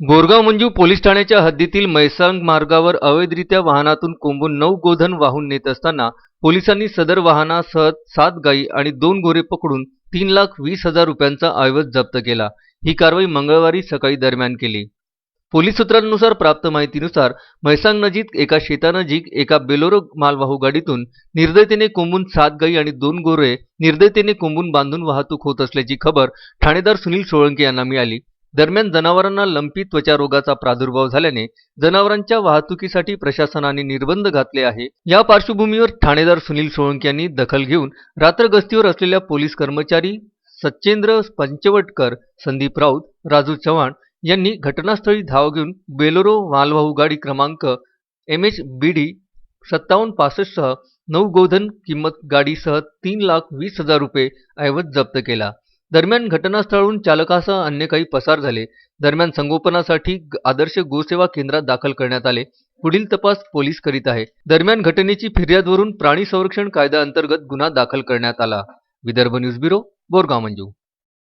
Borgaon Manju police ठाण्याच्या हद्दीतील मैसांग मार्गावर अवैधरित्या वाहनातून कोंबून नऊ गोधन वाहून नेत असताना पोलिसांनी सदर वाहनासह सात गायी आणि दोन गोरे पकडून तीन लाख वीस हजार रुपयांचा ऐवज जप्त केला. ही कारवाई मंगळवारी सकाळी दरम्यान केली. पोलीस सूत्रांनुसार प्राप्त माहितीनुसार म्हैसांग नजीक एका शेतानजीक एका बेलोरो मालवाहू गाडीतून निर्दयतेने कोंबून सात गायी आणि दोन गोरे निर्दयतेने कोंबून बांधून वाहतूक होत असल्याची खबर ठाणेदार सुनील सोळंके यांना मिळाली. दरम्यान जनावरांना लंपी त्वचा रोगाचा प्रादुर्भाव झाल्याने जनावरांच्या वाहतुकीसाठी प्रशासनाने निर्बंध घातले आहे. या पार्श्वभूमीवर ठाणेदार सुनील सोळंकी यांनी दखल घेऊन रात्र गस्तीवर असलेल्या पोलीस कर्मचारी सच्चेंद्र पंचवटकर संदीप राऊत राजू चव्हाण यांनी घटनास्थळी धाव घेऊन बेलोरो मालवाहू गाडी क्रमांक एम एच बी डी सत्तावन्न पासष्टसह नऊ गोधन किंमत गाडीसह तीन लाख वीस हजार रुपये ऐवज जप्त केला. दरम्यान घटनास्थळाहून चालकासह अन्य काही पसार झाले. दरम्यान संगोपनासाठी आदर्श गोसेवा केंद्रात दाखल करण्यात आले. पुढील तपास पोलीस करीत आहे. दरम्यान घटनेची फिर्यादवरून प्राणी संरक्षण कायद्याअंतर्गत गुन्हा दाखल करण्यात आला. Vidarbha news bureau Borgaon Manju.